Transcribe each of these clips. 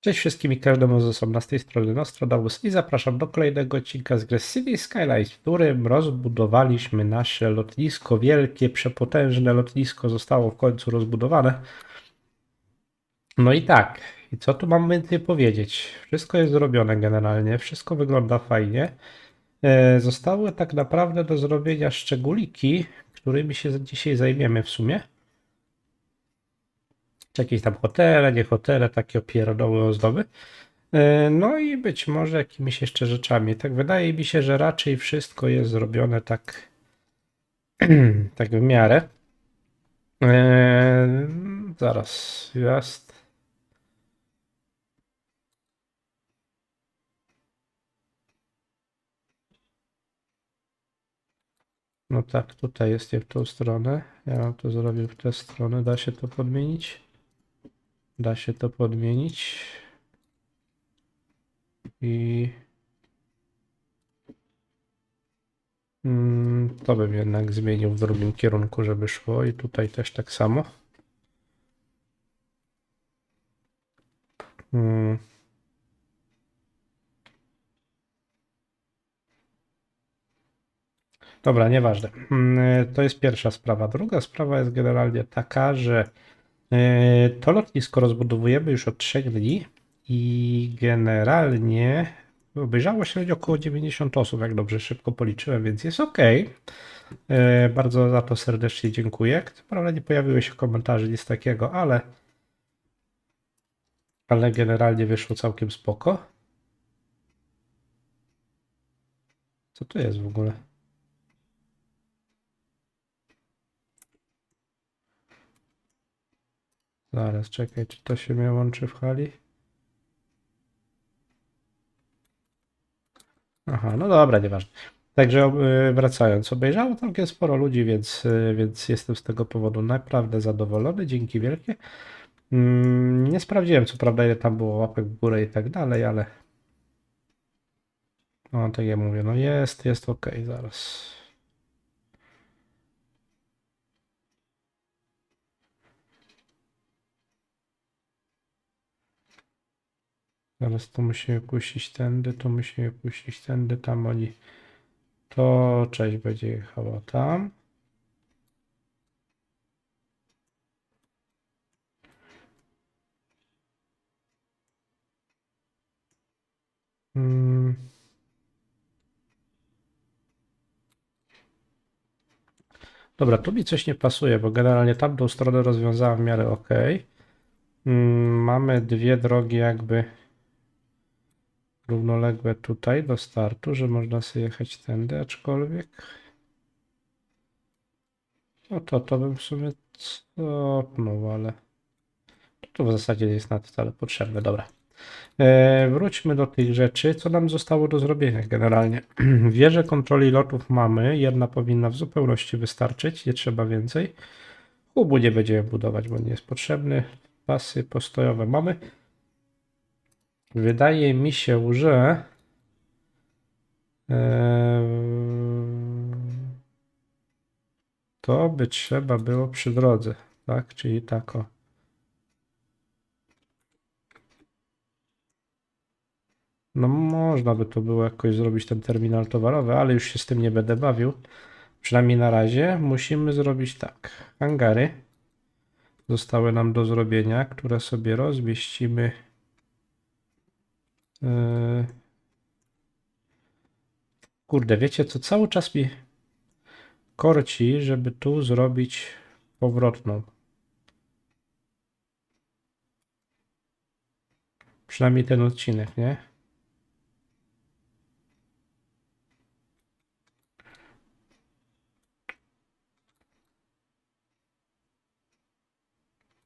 Cześć wszystkim i każdemu z osobna z tej strony Nostradamus i zapraszam do kolejnego odcinka z gry City Skylines, w którym rozbudowaliśmy nasze lotnisko, wielkie, przepotężne lotnisko zostało w końcu rozbudowane. No i tak, i co tu mam więcej powiedzieć? Wszystko jest zrobione generalnie, wszystko wygląda fajnie. E, Zostały tak naprawdę do zrobienia szczególiki, którymi się dzisiaj zajmiemy w sumie. Jakieś tam hotele, nie hotele, takie opierdoły ozdoby. E, No i być może jakimiś jeszcze rzeczami. Tak wydaje mi się, że raczej wszystko jest zrobione tak, tak w miarę. E, zaraz, jest. No tak, tutaj jest nie w tą stronę. Ja bym to zrobił w tę stronę. Da się to podmienić? Da się to podmienić. I mm, to bym jednak zmienił w drugim kierunku, żeby szło. I tutaj też tak samo. Mm. Dobra, nieważne. Mm, To jest pierwsza sprawa. Druga sprawa jest generalnie taka, że to lotnisko rozbudowujemy już od 3 dni i generalnie obejrzało się około 90 osób, jak dobrze szybko policzyłem, więc jest ok. Bardzo za to serdecznie dziękuję. Co prawda nie pojawiły się komentarze, nic takiego, ale ale generalnie wyszło całkiem spoko. Co to jest w ogóle? Zaraz, czekaj, czy to się mnie łączy w hali? Aha, no dobra, nieważne. Także y, wracając, obejrzało całkiem sporo ludzi, więc, y, więc jestem z tego powodu naprawdę zadowolony. Dzięki wielkie. Mm, Nie sprawdziłem, co prawda, ile tam było łapek w górę i tak dalej, ale. No, tak jak mówię, no jest, jest ok, zaraz. Zaraz to musimy puścić tędy, to musimy puścić tędy, tam oni. To część będzie jechała tam. Mm. Dobra, tu mi coś nie pasuje, bo generalnie tamtą stronę rozwiązałem w miarę ok. Mm, Mamy dwie drogi jakby równoległe tutaj do startu, że można sobie jechać tędy, aczkolwiek no to to bym w sumie cofnął, ale to w zasadzie jest na to wcale potrzebne. Dobra. E, wróćmy do tych rzeczy. Co nam zostało do zrobienia generalnie? Wieże kontroli lotów mamy. Jedna powinna w zupełności wystarczyć, nie trzeba więcej. Hubu nie będziemy budować, bo nie jest potrzebny. Pasy postojowe mamy. Wydaje mi się, że to by trzeba było przy drodze, tak? Czyli tak o. No można by to było jakoś zrobić ten terminal towarowy, ale już się z tym nie będę bawił. Przynajmniej na razie musimy zrobić tak. Hangary zostały nam do zrobienia, które sobie rozmieścimy. Yy. Kurde, wiecie co? Cały czas mi korci, żeby tu zrobić powrotną. Przynajmniej ten odcinek, nie?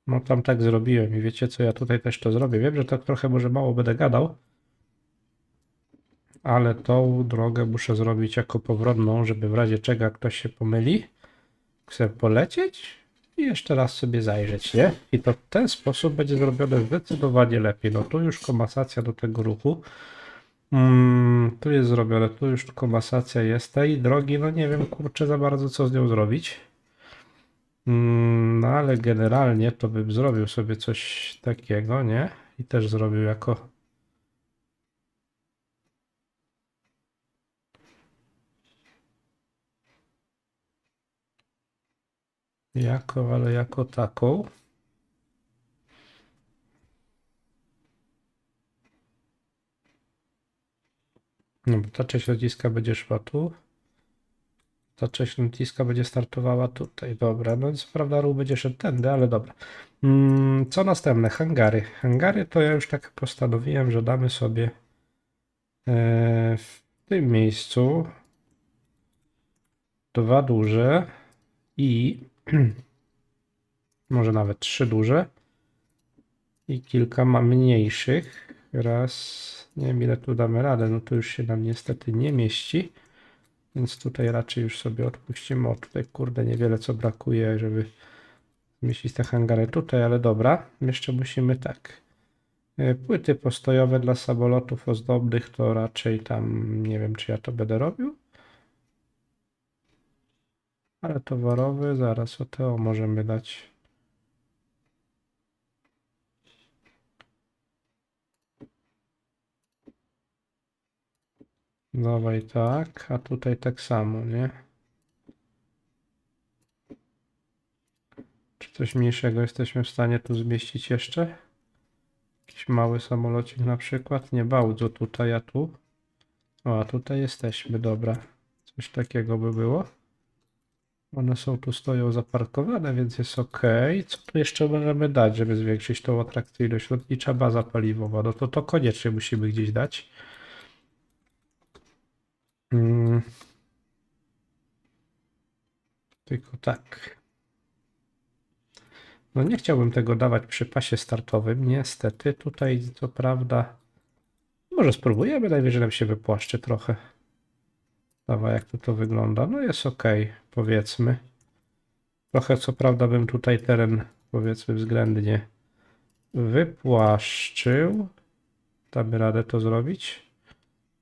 No tam tak zrobiłem i wiecie co, ja tutaj też to zrobię. Wiem, że tak trochę może mało będę gadał, ale tą drogę muszę zrobić jako powrotną, żeby w razie czego ktoś się pomyli, chce polecieć i jeszcze raz sobie zajrzeć, nie? I to w ten sposób będzie zrobione zdecydowanie lepiej. No tu już komasacja do tego ruchu. Mm, tu jest zrobione, tu już komasacja jest. Tej drogi, no nie wiem, kurczę za bardzo co z nią zrobić. Mm, No ale generalnie to bym zrobił sobie coś takiego, nie? i też zrobił jako jako, ale jako taką. No bo ta część lotniska będzie szła tu. Ta część lotniska będzie startowała tutaj. Dobra, no co prawda ruch będzie szedł tędy, ale dobra. Mm, co następne? Hangary. Hangary to ja już tak postanowiłem, że damy sobie e, w tym miejscu dwa duże i może nawet trzy duże i kilka ma mniejszych. Raz, nie wiem ile tu damy radę, no to już się nam niestety nie mieści. Więc tutaj raczej już sobie odpuścimy. O, tutaj kurde niewiele co brakuje, żeby zmieścić te hangary tutaj, ale dobra. Jeszcze musimy tak. e, Płyty postojowe dla samolotów ozdobnych to raczej tam nie wiem czy ja to będę robił. Ale towarowy zaraz o to możemy dać. Dawaj tak, a tutaj tak samo, nie? Czy coś mniejszego jesteśmy w stanie tu zmieścić jeszcze? Jakiś mały samolocik na przykład? Nie bardzo tutaj, a tu? O, a tutaj jesteśmy, dobra. Coś takiego by było. One są tu stoją zaparkowane, więc jest ok. Co tu jeszcze możemy dać, żeby zwiększyć tą atrakcyjność? Lotnicza baza paliwowa. No to to koniecznie musimy gdzieś dać. Mm. Tylko tak. No nie chciałbym tego dawać przy pasie startowym, niestety. Tutaj co prawda... Może spróbujemy, najwyżej nam się wypłaszczy trochę. Dawaj, jak to, to wygląda. No jest ok, powiedzmy. Trochę co prawda bym tutaj teren, powiedzmy, względnie wypłaszczył. Damy radę to zrobić.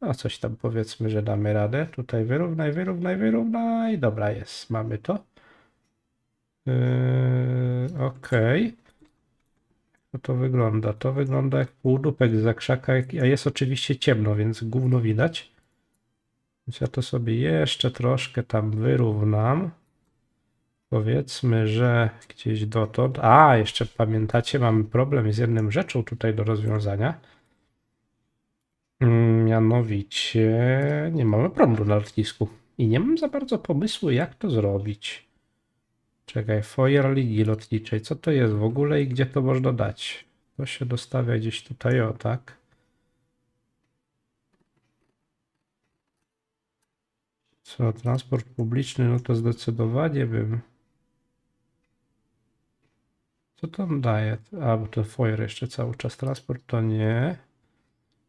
A coś tam powiedzmy, że damy radę. Tutaj wyrównaj, wyrównaj, wyrównaj. Dobra, jest, mamy to. Yy, Okej. No to wygląda. To wygląda jak półdupek z zakrzaka, jak- a jest oczywiście ciemno, więc gówno widać. Więc ja to sobie jeszcze troszkę tam wyrównam. Powiedzmy, że gdzieś dotąd. A, jeszcze pamiętacie, mamy problem z jedną rzeczą tutaj do rozwiązania. Mm, Mianowicie nie mamy prądu na lotnisku i nie mam za bardzo pomysłu, jak to zrobić. Czekaj, foyer ligi lotniczej. Co to jest w ogóle i gdzie to można dać? To się dostawia gdzieś tutaj, o tak. Co, transport publiczny, no to zdecydowanie bym. Co tam daje? A, bo to foyer jeszcze cały czas. Transport to nie.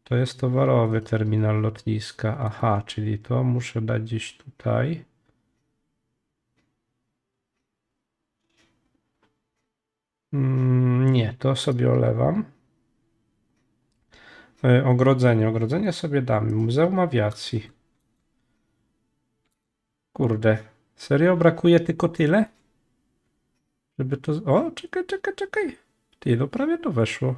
To jest towarowy terminal lotniska. Aha, czyli to muszę dać gdzieś tutaj. Mm, Nie, to sobie olewam. E, Ogrodzenie. Ogrodzenie sobie damy. Muzeum Awiacji. Kurde. Serio brakuje tylko tyle? Żeby to. O, czekaj, czekaj, czekaj. Ty, no prawie to weszło.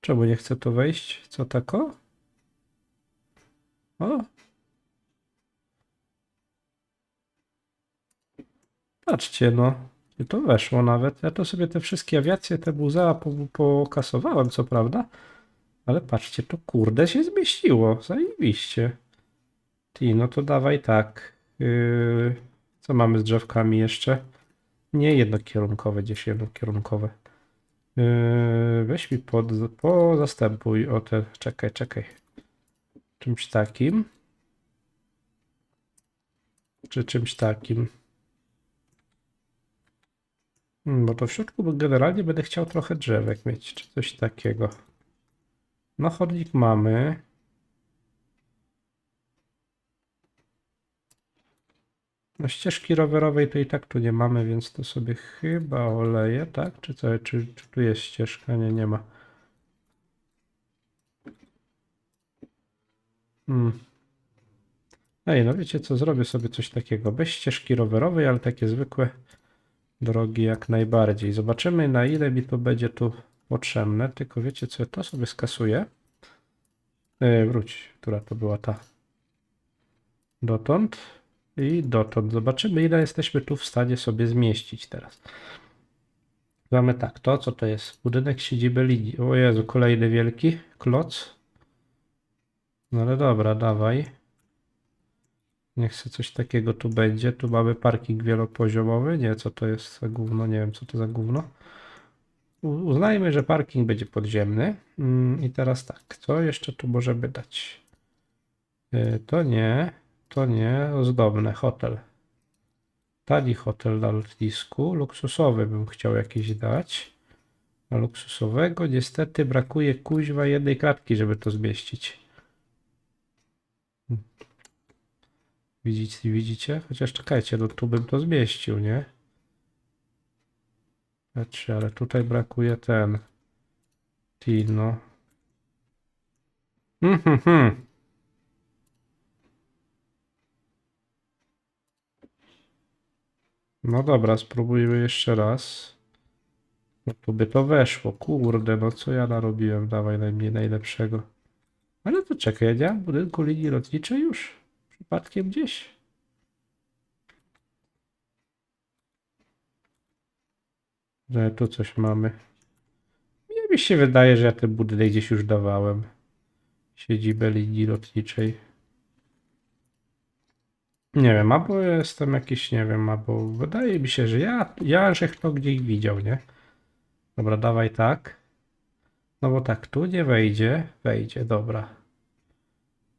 Czemu nie chce to wejść? Co tako? O. Patrzcie, no. I to weszło nawet. Ja to sobie te wszystkie awiacje, te muzea po- pokasowałem, co prawda. Ale patrzcie, to kurde się zmieściło. Zajebiście. Ty, no to dawaj tak. Yy, co mamy z drzewkami jeszcze? Nie jednokierunkowe, gdzieś jednokierunkowe. Yy, weź mi pod, po zastępuj o te. Czekaj, czekaj. Czymś takim. Czy czymś takim. Hmm, Bo to w środku generalnie będę chciał trochę drzewek mieć, czy coś takiego. No chodnik mamy. No ścieżki rowerowej to i tak tu nie mamy, więc to sobie chyba oleję, tak? Czy co? Czy, czy tu jest ścieżka? Nie, nie ma. Hmm. Ej, no wiecie co, zrobię sobie coś takiego. Bez ścieżki rowerowej, ale takie zwykłe drogi jak najbardziej. Zobaczymy na ile mi to będzie tu potrzebne, tylko wiecie co, to sobie skasuję. E, wróć, która to była ta. Dotąd i dotąd. Zobaczymy, ile jesteśmy tu w stanie sobie zmieścić teraz. Mamy tak, to co to jest? Budynek siedziby linii. O Jezu, kolejny wielki kloc. No ale dobra, dawaj. Niech se coś takiego tu będzie. Tu mamy parking wielopoziomowy. Nie, co to jest za gówno? Nie wiem, co to za gówno. Uznajmy, że parking będzie podziemny. Mm, I teraz tak, co jeszcze tu możemy dać? Y, To nie, to nie, ozdobne, hotel. Tani hotel na lotnisku, luksusowy bym chciał jakiś dać. A luksusowego niestety brakuje kuźwa jednej klatki, żeby to zmieścić. Widzicie, widzicie? Chociaż czekajcie, no tu bym to zmieścił, nie? Patrzcie, ale tutaj brakuje ten. Tino. Mhm. No dobra, spróbujmy jeszcze raz. No tu by to weszło. Kurde, no co ja narobiłem? Dawaj najmniej najlepszego. Ale to czekaj, ja nie mam budynku linii lotniczej już? Przypadkiem gdzieś? Że tu coś mamy. Mnie mi się wydaje, że ja ten budynek gdzieś już dawałem. Siedzibę linii lotniczej. Nie wiem, albo jestem jakiś, nie wiem, albo wydaje mi się, że ja, ja żech to gdzieś widział, nie? Dobra, dawaj tak. No bo tak, tu nie wejdzie, wejdzie, dobra.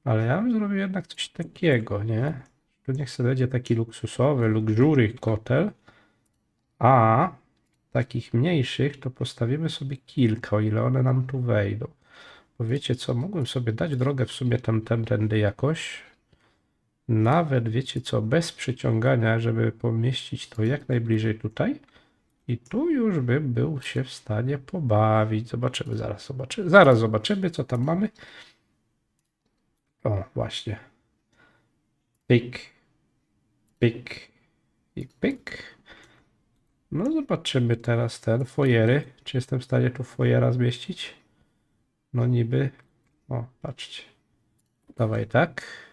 Ale ja bym zrobił jednak coś takiego, nie? Tu niech sobie będzie taki luksusowy, luxury hotel. A takich mniejszych to postawimy sobie kilka, o ile one nam tu wejdą. Bo wiecie co, mogłem sobie dać drogę w sumie tam, tam tędy jakoś. Nawet wiecie co, bez przyciągania, żeby pomieścić to jak najbliżej tutaj. I tu już bym był się w stanie pobawić. Zobaczymy, zaraz zobaczymy. Zaraz zobaczymy, co tam mamy. O, właśnie. Pyk, pyk i pyk. No zobaczymy teraz ten, foyery. Czy jestem w stanie tu foyera zmieścić? No niby. O, patrzcie. Dawaj tak.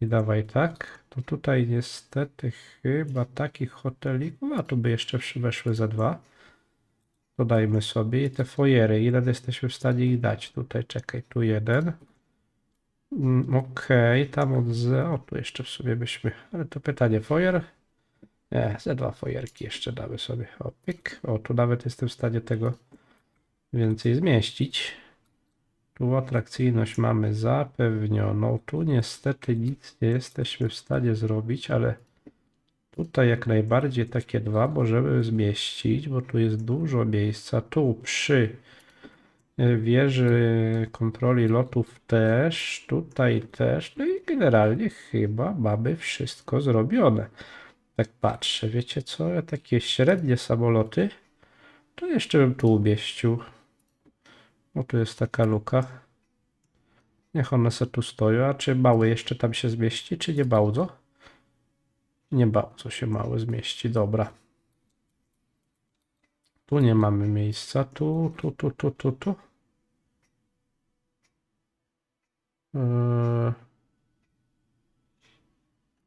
I dawaj tak. To tutaj niestety chyba takich hotelików, a tu by jeszcze weszły za dwa. Dodajmy sobie i te foyery. Ile jesteśmy w stanie ich dać? Tutaj, czekaj, tu jeden. Mm, Okej, tam od z... O, tu jeszcze w sumie byśmy... Ale to pytanie, foyer? Nie, ze dwa fojerki jeszcze damy sobie. O, pyk. O, tu nawet jestem w stanie tego więcej zmieścić. Tu atrakcyjność mamy zapewnioną. Tu niestety nic nie jesteśmy w stanie zrobić, ale tutaj jak najbardziej takie dwa możemy zmieścić, bo tu jest dużo miejsca. Tu przy e, wieży kontroli lotów też, tutaj też. No i generalnie chyba mamy wszystko zrobione. Tak patrzę, wiecie co? Takie średnie samoloty to jeszcze bym tu umieścił. O, tu jest taka luka. Niech one se tu stoją. A czy mały jeszcze tam się zmieści, czy nie bardzo? Nie bardzo się mały zmieści, dobra. Tu nie mamy miejsca. Tu, tu, tu, tu, tu, tu. Eee,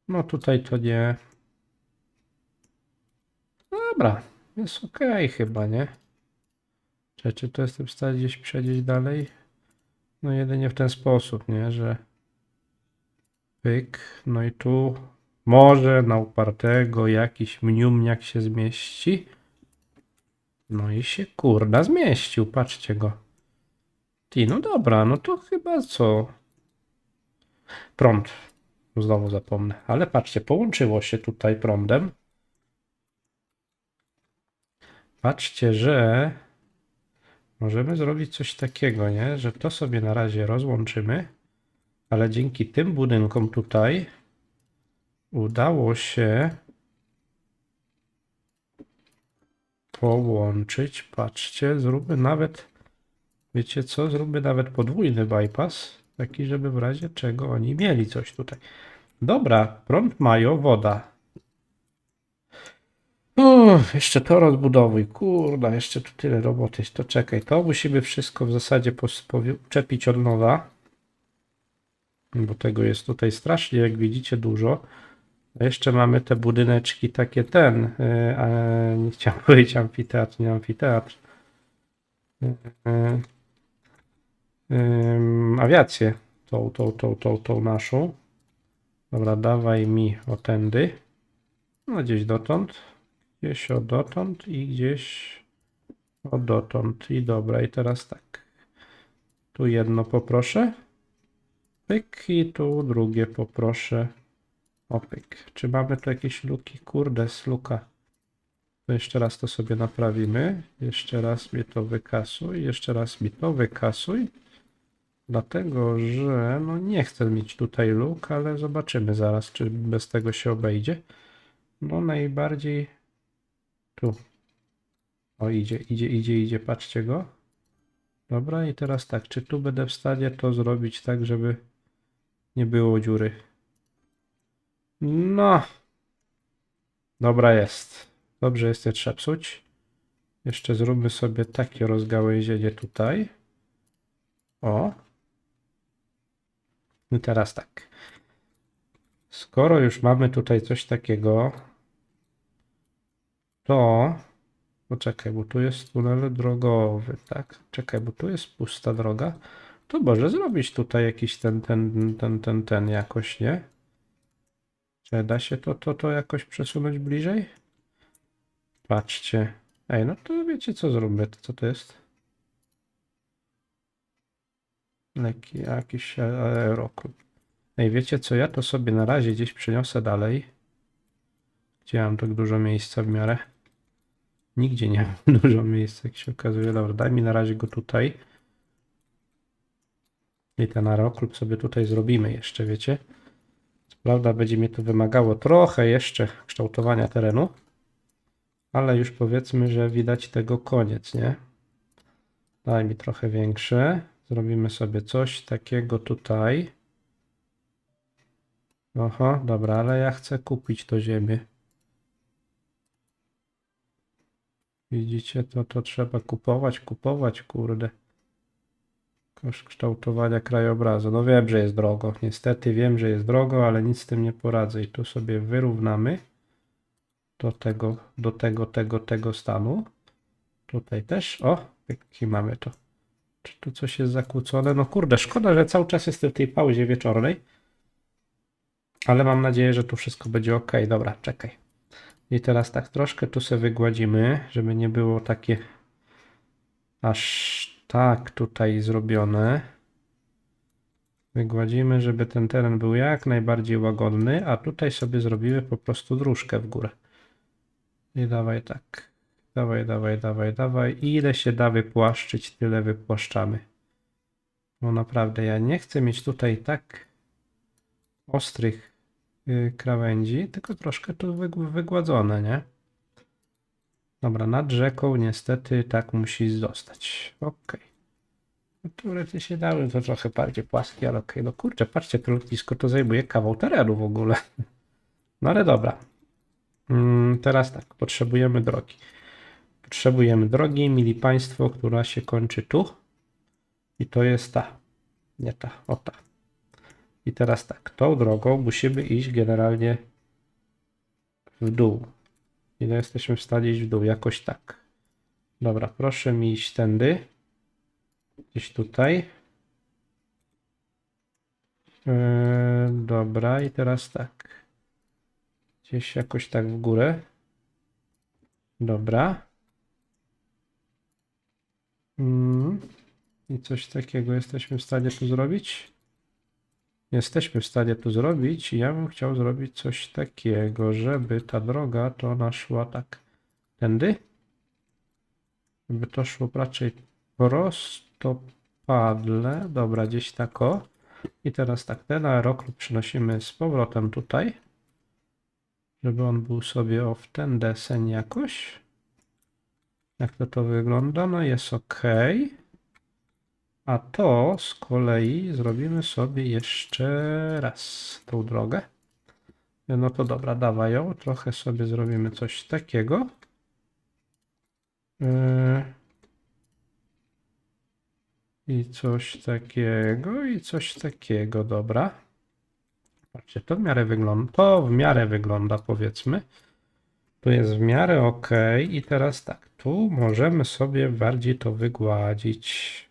No tutaj to nie. Dobra, jest ok chyba, nie? Czy, to jestem w stanie gdzieś przejść dalej? No jedynie w ten sposób, nie? Że pyk, no i tu może na upartego jakiś mniumniak się zmieści. No i się kurda zmieścił, patrzcie go. Ty, no dobra, no to chyba co? Prąd. Znowu zapomnę. Ale patrzcie, połączyło się tutaj prądem. Patrzcie, że możemy zrobić coś takiego, nie? Że to sobie na razie rozłączymy, ale dzięki tym budynkom tutaj udało się połączyć. Patrzcie, zróbmy nawet, wiecie co? Zróbmy nawet podwójny bypass, taki, żeby w razie czego oni mieli coś tutaj. Dobra, prąd mają, woda. Uff, jeszcze to rozbudowuj. Kurda, jeszcze tu tyle roboty. To czekaj, to musimy wszystko w zasadzie czepić od nowa. Bo tego jest tutaj strasznie, jak widzicie, dużo. A jeszcze mamy te budyneczki takie ten. Yy, nie chciałem powiedzieć amfiteatr, nie amfiteatr. Yy, yy, awiację. Tą, tą, tą, tą, tą naszą. Dobra, dawaj mi o. No gdzieś dotąd. Gdzieś o dotąd i gdzieś o dotąd. I dobra, i teraz tak. Tu jedno poproszę. Pyk i tu drugie poproszę. O pyk. Czy mamy tu jakieś luki? Kurde, z luka. To jeszcze raz to sobie naprawimy. Jeszcze raz mi to wykasuj. Jeszcze raz mi to wykasuj. Dlatego, że no nie chcę mieć tutaj luk, ale zobaczymy zaraz, czy bez tego się obejdzie. No najbardziej tu. O, idzie, idzie, idzie, idzie, patrzcie go. Dobra, i teraz tak, czy tu będę w stanie to zrobić tak, żeby nie było dziury? No. Dobra jest. Dobrze jest je trzeba psuć. Jeszcze zróbmy sobie takie rozgałęzienie tutaj. O. I teraz tak. Skoro już mamy tutaj coś takiego, to poczekaj, bo tu jest tunel drogowy, tak? Czekaj, bo tu jest pusta droga. To może zrobić tutaj jakiś ten, ten, ten, ten, ten jakoś, nie? Czy da się to, to, to jakoś przesunąć bliżej? Patrzcie. Ej, no to wiecie co zróbmy? To Co to jest? Lekki jakiś aeroklub. Ej, wiecie co? Ja to sobie na razie gdzieś przeniosę dalej. Gdzie mam tak dużo miejsca w miarę? Nigdzie nie mam dużo miejsca, jak się okazuje. Dobra, daj mi na razie go tutaj. I ten aeroklub sobie tutaj zrobimy jeszcze, wiecie? Co prawda będzie mnie to wymagało trochę jeszcze kształtowania terenu. Ale już powiedzmy, że widać tego koniec, nie? Daj mi trochę większe. Zrobimy sobie coś takiego tutaj. Oho, dobra, ale ja chcę kupić to ziemię. Widzicie, to, to trzeba kupować, kupować, kurde. Koszt kształtowania krajobrazu. No wiem, że jest drogo. Niestety wiem, że jest drogo, ale nic z tym nie poradzę. I tu sobie wyrównamy do tego, do tego, tego, tego stanu. Tutaj też. O, i mamy to. Czy tu coś jest zakłócone? No kurde, szkoda, że cały czas jestem w tej pauzie wieczornej. Ale mam nadzieję, że tu wszystko będzie ok. Dobra, czekaj. I teraz tak troszkę tu sobie wygładzimy, żeby nie było takie aż tak tutaj zrobione. Wygładzimy, żeby ten teren był jak najbardziej łagodny, a tutaj sobie zrobimy po prostu dróżkę w górę. I dawaj tak. Dawaj, dawaj, dawaj, dawaj. I ile się da wypłaszczyć, tyle wypłaszczamy. Bo naprawdę ja nie chcę mieć tutaj tak ostrych krawędzi, tylko troszkę tu wyg- wygładzone, nie? Dobra, nad rzeką niestety tak musi zostać. Ok. No, Teoretycznie się dały, to trochę bardziej płaskie, ale okej. No kurczę, patrzcie, to lotnisko to zajmuje kawał terenu w ogóle. No ale dobra. Mm, teraz tak, potrzebujemy drogi. Potrzebujemy drogi, mili Państwo, która się kończy tu. I to jest ta. Nie ta, o ta. I teraz tak, tą drogą musimy iść generalnie w dół. Ile jesteśmy w stanie iść w dół? Jakoś tak. Dobra, proszę mi iść tędy. Gdzieś tutaj. Yy, dobra, i teraz tak. Gdzieś jakoś tak w górę. Dobra. Mm. I coś takiego jesteśmy w stanie tu zrobić? Jesteśmy w stanie tu zrobić ja bym chciał zrobić coś takiego, żeby ta droga to ona szła tak tędy. Żeby to szło raczej prostopadle. Dobra, gdzieś tak o. I teraz tak, ten aeroklub przenosimy z powrotem tutaj. Żeby on był sobie o w ten deseń jakoś. Jak to to wygląda? No jest ok. A to z kolei zrobimy sobie jeszcze raz tą drogę. No to dobra, dawaj ją. Trochę sobie zrobimy coś takiego. Yy. I coś takiego, i coś takiego, dobra. Patrzcie, to w miarę wygląda, to w miarę wygląda, powiedzmy. Tu jest w miarę ok. I teraz tak, tu możemy sobie bardziej to wygładzić.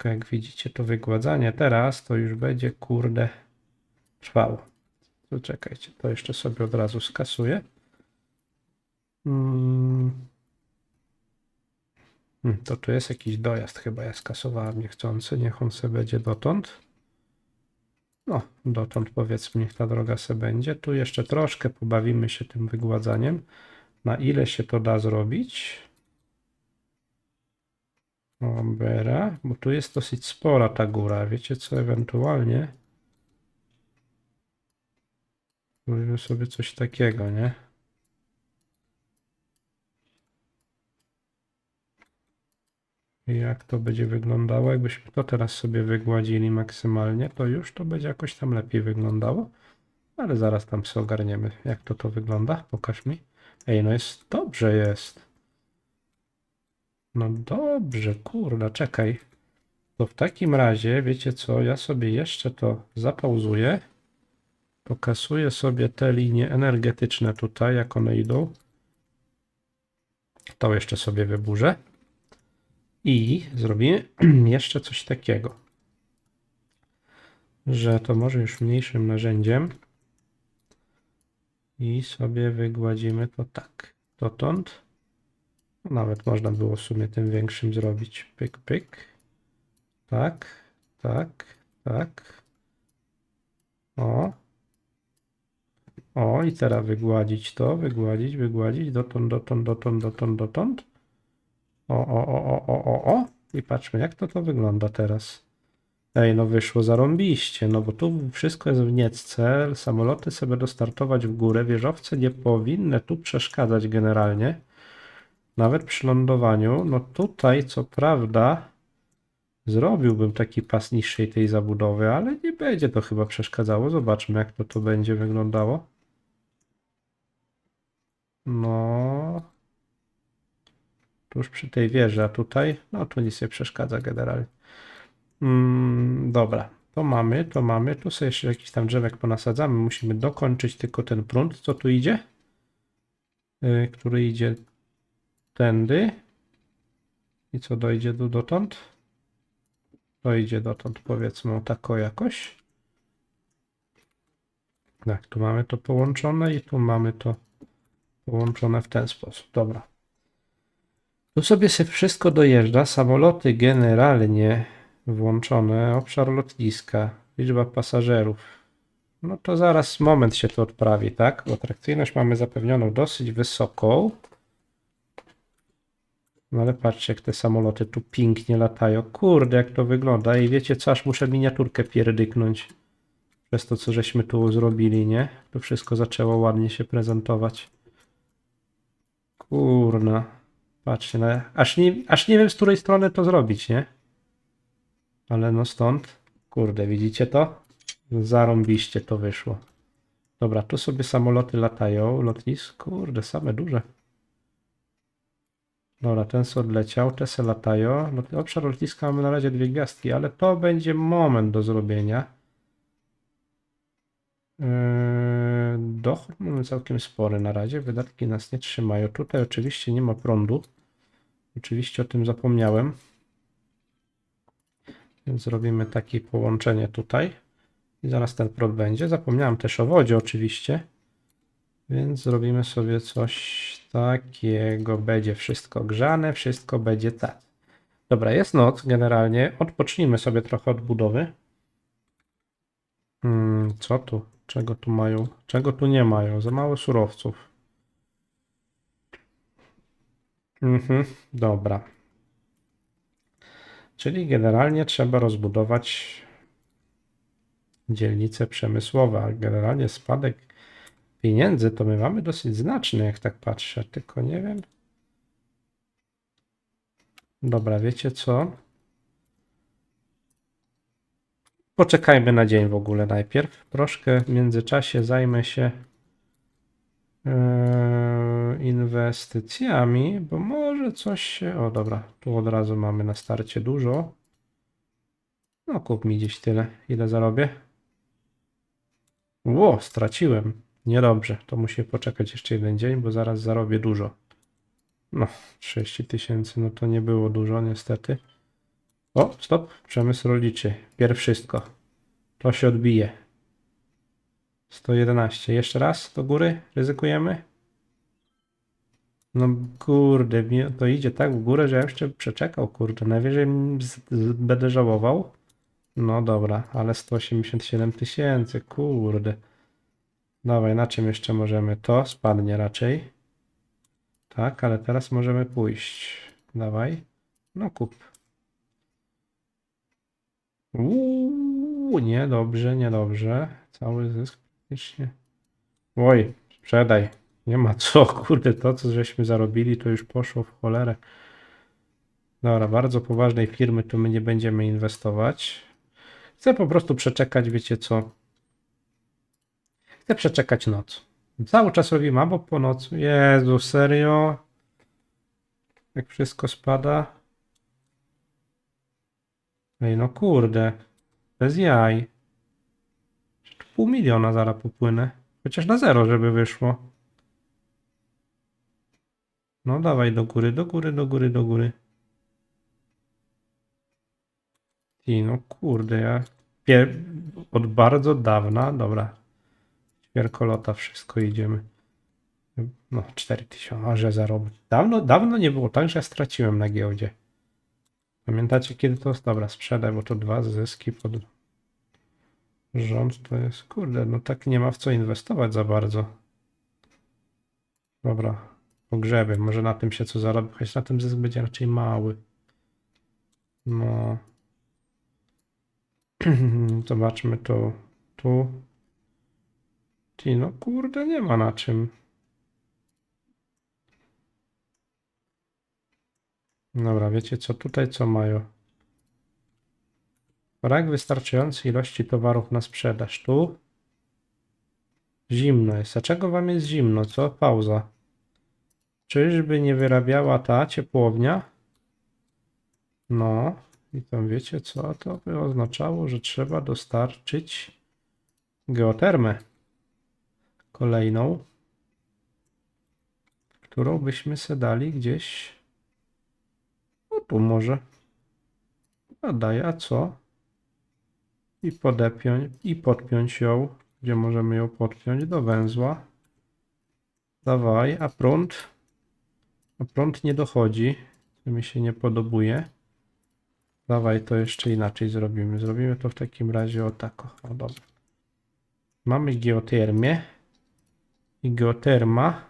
Tylko jak widzicie, to wygładzanie teraz to już będzie, kurde, trwało. To czekajcie, to jeszcze sobie od razu skasuję. Mm. Hmm, To tu jest jakiś dojazd, chyba ja skasowałem niechcący, niech on sobie będzie dotąd. No, dotąd powiedzmy, niech ta droga se będzie. Tu jeszcze troszkę pobawimy się tym wygładzaniem. Na ile się to da zrobić? Dobra, bo tu jest dosyć spora ta góra. Wiecie co, ewentualnie zrobimy sobie coś takiego, nie? Jak to będzie wyglądało? Jakbyśmy to teraz sobie wygładzili maksymalnie, to już to będzie jakoś tam lepiej wyglądało. Ale zaraz tam sobie ogarniemy, jak to to wygląda. Pokaż mi. Ej, no jest, dobrze jest. No dobrze, kurda, czekaj. To w takim razie, wiecie co, ja sobie jeszcze to zapauzuję. Pokasuję sobie te linie energetyczne tutaj, jak one idą. To jeszcze sobie wyburzę. I zrobimy jeszcze coś takiego, że to może już mniejszym narzędziem i sobie wygładzimy to tak, dotąd. Nawet można było w sumie tym większym zrobić. Pyk, pyk. Tak, tak, tak. O. O, i teraz wygładzić to, wygładzić, wygładzić, dotąd, dotąd, dotąd, dotąd, dotąd. O, o, o, o, o, o, o. I patrzmy, jak to to wygląda teraz. Ej, no wyszło zarąbiście, no bo tu wszystko jest w niecce, samoloty sobie będą startować w górę, wieżowce nie powinny tu przeszkadzać generalnie, nawet przy lądowaniu. No tutaj, co prawda, zrobiłbym taki pas niższej tej zabudowy, ale nie będzie to chyba przeszkadzało. Zobaczmy, jak to tu będzie wyglądało. No, tuż przy tej wieży, a tutaj, no tu nic nie przeszkadza generalnie. Mm, dobra, to mamy, to mamy. Tu sobie jeszcze jakiś tam drzewek ponasadzamy. Musimy dokończyć tylko ten prąd, co tu idzie, yy, który idzie tędy. I co dojdzie do dotąd? Dojdzie dotąd, powiedzmy, tako jakoś. Tak, tu mamy to połączone i tu mamy to połączone w ten sposób. Dobra. Tu sobie się wszystko dojeżdża. Samoloty generalnie włączone. Obszar lotniska. Liczba pasażerów. No to zaraz moment się to odprawi, tak? Bo atrakcyjność mamy zapewnioną dosyć wysoką. No ale patrzcie, jak te samoloty tu pięknie latają. Kurde, jak to wygląda. I wiecie co, aż muszę miniaturkę pierdyknąć. Przez to, co żeśmy tu zrobili, nie? To wszystko zaczęło ładnie się prezentować. Kurna. Patrzcie, no, aż, nie, aż nie wiem, z której strony to zrobić, nie? Ale no stąd. Kurde, widzicie to? Zarąbiście to wyszło. Dobra, tu sobie samoloty latają. Lotnisko, kurde, same duże. Dobra, ten odleciał, se latają. Lot- Obszar lotniska mamy na razie dwie gwiazdki, ale to będzie moment do zrobienia. Yy, dochód mamy całkiem spory na razie, wydatki nas nie trzymają. Tutaj oczywiście nie ma prądu. Oczywiście o tym zapomniałem. Więc zrobimy takie połączenie tutaj. I zaraz ten prąd będzie. Zapomniałem też o wodzie oczywiście. Więc zrobimy sobie coś takiego. Będzie wszystko grzane, wszystko będzie tak. Dobra, jest noc generalnie. Odpocznijmy sobie trochę od budowy. Hmm, co tu? Czego tu mają? Czego tu nie mają? Za mało surowców. Mhm, dobra. Czyli generalnie trzeba rozbudować dzielnice przemysłowe, a generalnie spadek pieniędzy to my mamy dosyć znaczny, jak tak patrzę, tylko nie wiem. Dobra, wiecie co? Poczekajmy na dzień w ogóle najpierw. Troszkę w międzyczasie zajmę się e, inwestycjami, bo może coś się. O, dobra, tu od razu mamy na starcie dużo. No, kup mi gdzieś tyle. Ile zarobię? Ło, straciłem. Niedobrze, to musi poczekać jeszcze jeden dzień, bo zaraz zarobię dużo. No, 30 tysięcy, no to nie było dużo, niestety. O, stop, przemysł rolniczy. Pierw wszystko. To się odbije. 111. Jeszcze raz do góry? Ryzykujemy? No kurde, to idzie tak w górę, że ja jeszcze przeczekał, kurde. Najwyżej będę żałował. No dobra, ale 187 tysięcy, kurde. Dawaj, na czym jeszcze możemy? To spadnie raczej. Tak, ale teraz możemy pójść. Dawaj. No kup. Uuu, niedobrze, niedobrze. Cały zysk praktycznie. Oj, sprzedaj. Nie ma co, kurde, to co żeśmy zarobili, to już poszło w cholerę. Dobra, bardzo poważnej firmy tu my nie będziemy inwestować. Chcę po prostu przeczekać, wiecie co? Chcę przeczekać noc. Cały czas robimy albo po nocy. Jezu, serio? Jak wszystko spada? Ej, no kurde. Bez jaj. Pół miliona zaraz popłynę. Chociaż na zero, żeby wyszło. No dawaj do góry, do góry, do góry, do góry. I no kurde, ja od bardzo dawna, dobra. Świerkolota, wszystko idziemy. No, 4000, a że zarobię. Dawno, dawno nie było tak, że ja straciłem na giełdzie. Pamiętacie kiedy to? Dobra, sprzedaj, bo to dwa zyski pod rząd to jest, kurde, no tak nie ma w co inwestować za bardzo. Dobra, pogrzebie, może na tym się co zarobi, choć na tym zysk będzie raczej mały. No. Zobaczmy to tu. Ty, no kurde, nie ma na czym. Dobra, wiecie co tutaj, co mają? Brak wystarczającej ilości towarów na sprzedaż. Tu zimno jest. A czego wam jest zimno? Co? Pauza. Czyżby nie wyrabiała ta ciepłownia? No. I tam wiecie co? To by oznaczało, że trzeba dostarczyć geotermę. Kolejną. Którą byśmy se dali gdzieś. No tu może. A daj, a co? I podepiąć, i podpiąć ją. Gdzie możemy ją podpiąć? Do węzła. Dawaj, a prąd? A prąd nie dochodzi. To mi się nie podobuje. Dawaj, to jeszcze inaczej zrobimy. Zrobimy to w takim razie o tak. O, dobra. Mamy geotermię. I geoterma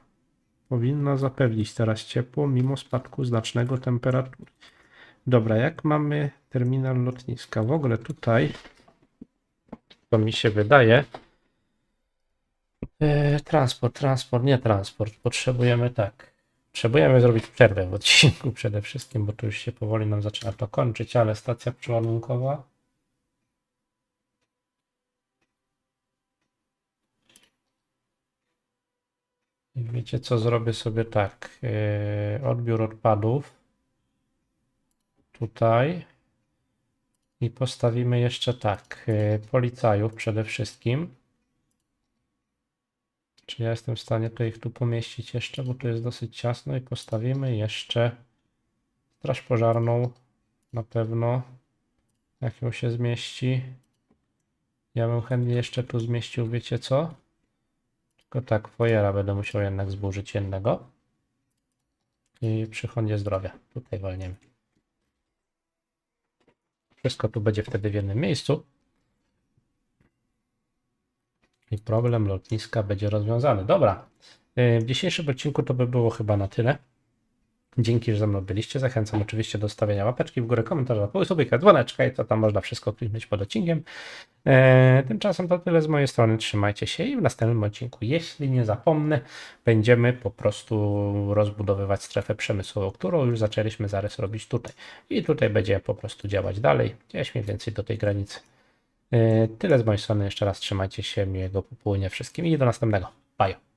powinna zapewnić teraz ciepło mimo spadku znacznego temperatury. Dobra, jak mamy terminal lotniska? W ogóle tutaj to mi się wydaje. E, transport, transport, nie transport. Potrzebujemy tak. Potrzebujemy zrobić przerwę w odcinku przede wszystkim, bo tu już się powoli nam zaczyna to kończyć, ale stacja przeładunkowa. Wiecie co, zrobię sobie tak. E, odbiór odpadów. Tutaj. I postawimy jeszcze tak. e, Policajów przede wszystkim. Czy ja jestem w stanie to ich tu pomieścić jeszcze, bo tu jest dosyć ciasno i postawimy jeszcze straż pożarną na pewno. Jak ją się zmieści. Ja bym chętnie jeszcze tu zmieścił, wiecie co? Tylko tak, fojera będę musiał jednak zburzyć jednego. I przychodnie zdrowia. Tutaj walniemy. Wszystko tu będzie wtedy w jednym miejscu. I problem lotniska będzie rozwiązany. Dobra. y, W dzisiejszym odcinku to by było chyba na tyle. Dzięki, że ze mną byliście. Zachęcam oczywiście do stawiania łapeczki w górę, komentarza, subika, dzwoneczka i co tam można wszystko kliknąć pod odcinkiem. E, tymczasem to tyle z mojej strony. Trzymajcie się i w następnym odcinku, jeśli nie zapomnę, będziemy po prostu rozbudowywać strefę przemysłową, którą już zaczęliśmy zaraz robić tutaj. I tutaj będzie po prostu działać dalej, gdzieś mniej więcej do tej granicy. Yy, Tyle z mojej strony. Jeszcze raz trzymajcie się, miłego popołudnia wszystkim i do następnego. Bye.